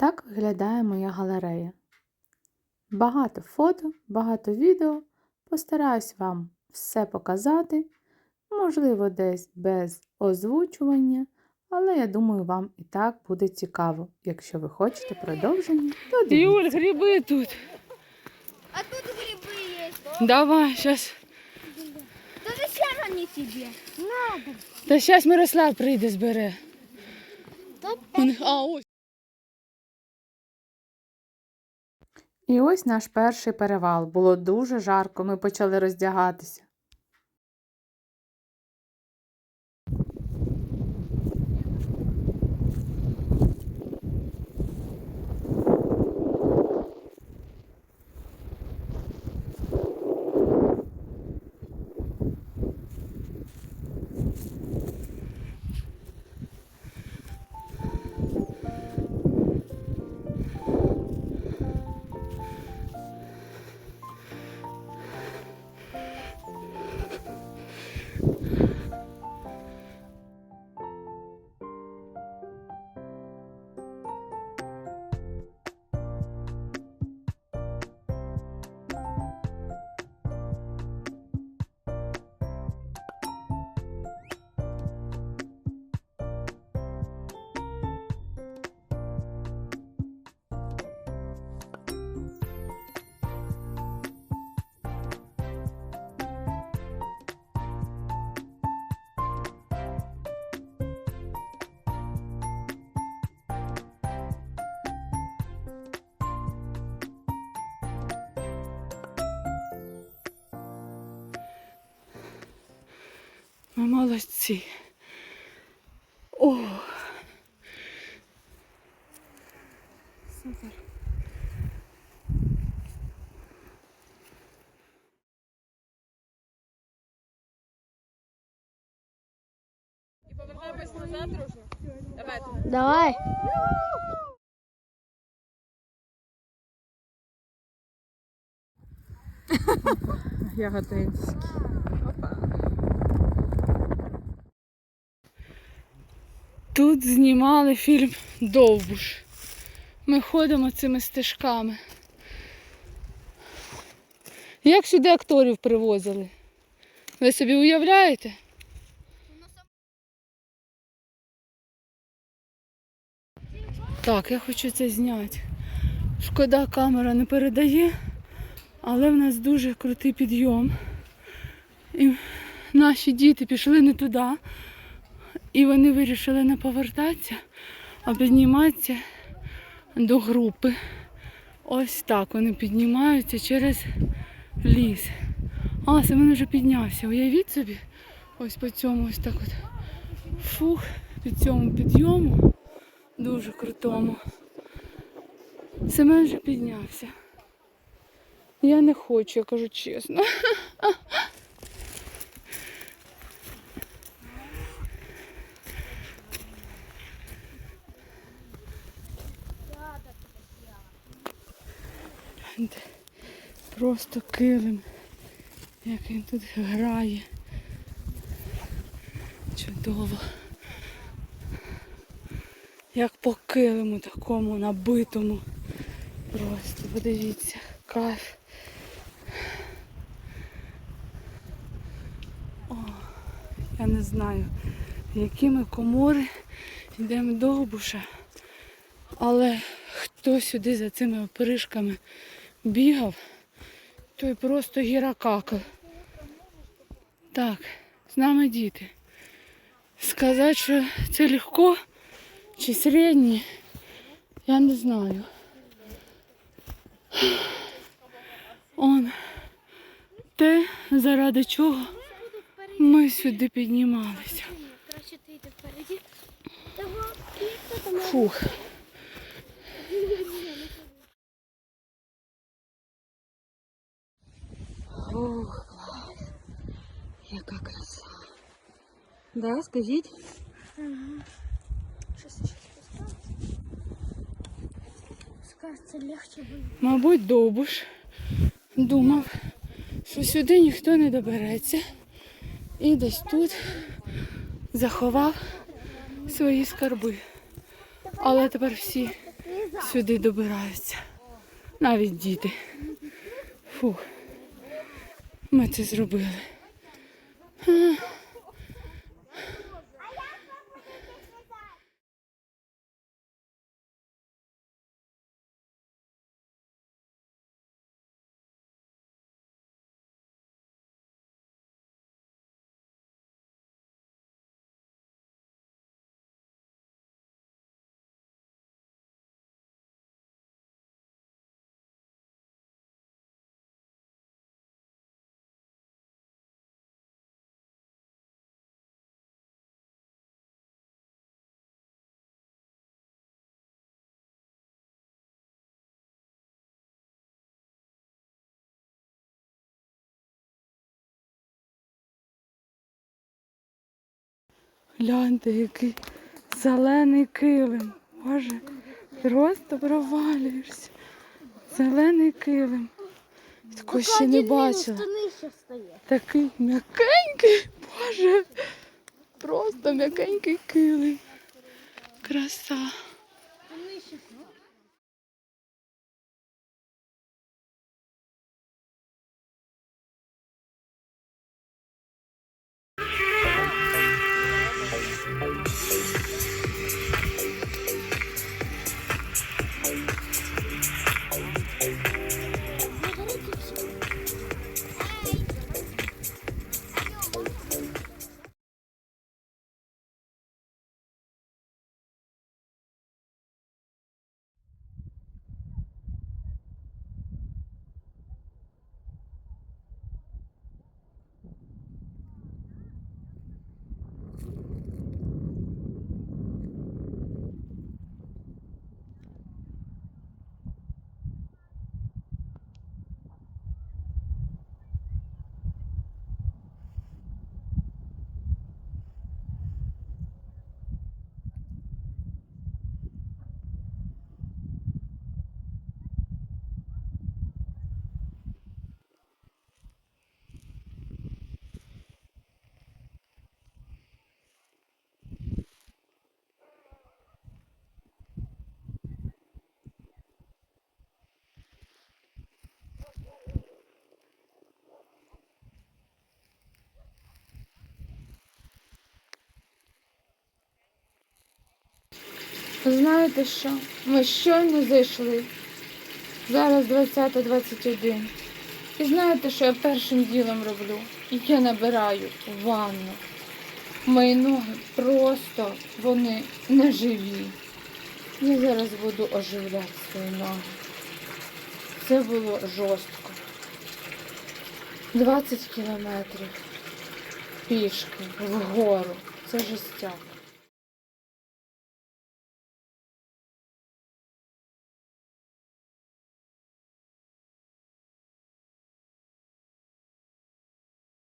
Так виглядає моя галерея. Багато фото, багато відео. Постараюсь вам все показати. Можливо, десь без озвучування, але я думаю, вам і так буде цікаво. Якщо ви хочете продовження, то дивіться. Юль, гриби тут. А тут грибы есть. Давай, зараз. Да зачем они тебе? Надо. Та зараз Мирослав прийде, збере. А, ось. І ось наш перший перевал. Було дуже жарко, ми почали роздягатися. Ми молодці. О. Супер. Давай. Ягодинський. Тут знімали фільм Довбуш. Ми ходимо цими стежками. Як сюди акторів привозили? Ви собі уявляєте? Так, я хочу це зняти. Шкода, камера не передає, але в нас дуже крутий підйом. І наші діти пішли не туди. І вони вирішили не повертатися, а підніматися до групи. Ось так вони піднімаються через ліс. А, Семен вже піднявся. Уявіть собі, ось по цьому ось так от. Фух, під цьому підйому. Дуже крутому. Семен вже піднявся. Я не хочу, я кажу чесно. Просто килим, як він тут грає. Чудово. Як по килиму такому набитому. Просто подивіться, кайф. О, я не знаю, які ми комори йдемо до Обуша. Але хто сюди за цими опришками бігав, той просто гіракакав. Так, з нами діти. Сказати, що це легко чи середнє, я не знаю. Он те, заради чого ми сюди піднімалися. Короче, Да, скажіть? Сейчас еще спускаться. Спускаться легче будет. Мабуть, довбуш думав, що сюди ніхто не добереться. І десь тут заховав свої скарби. Але тепер всі сюди добираються. Навіть діти. Фух. Ми це зробили. Гляньте, який зелений килим. Боже, просто провалюєшся. Зелений килим. Такого ще не бачила. Такий м'якенький, боже. Просто м'якенький килим. Краса. Знаєте що? Ми щойно зайшли. Зараз 20.21. І знаєте, що я першим ділом роблю? Я набираю ванну. Мої ноги просто вони не живі. Я зараз буду оживляти свої ноги. Це було жорстко. 20 кілометрів пішки вгору. Це жестяк.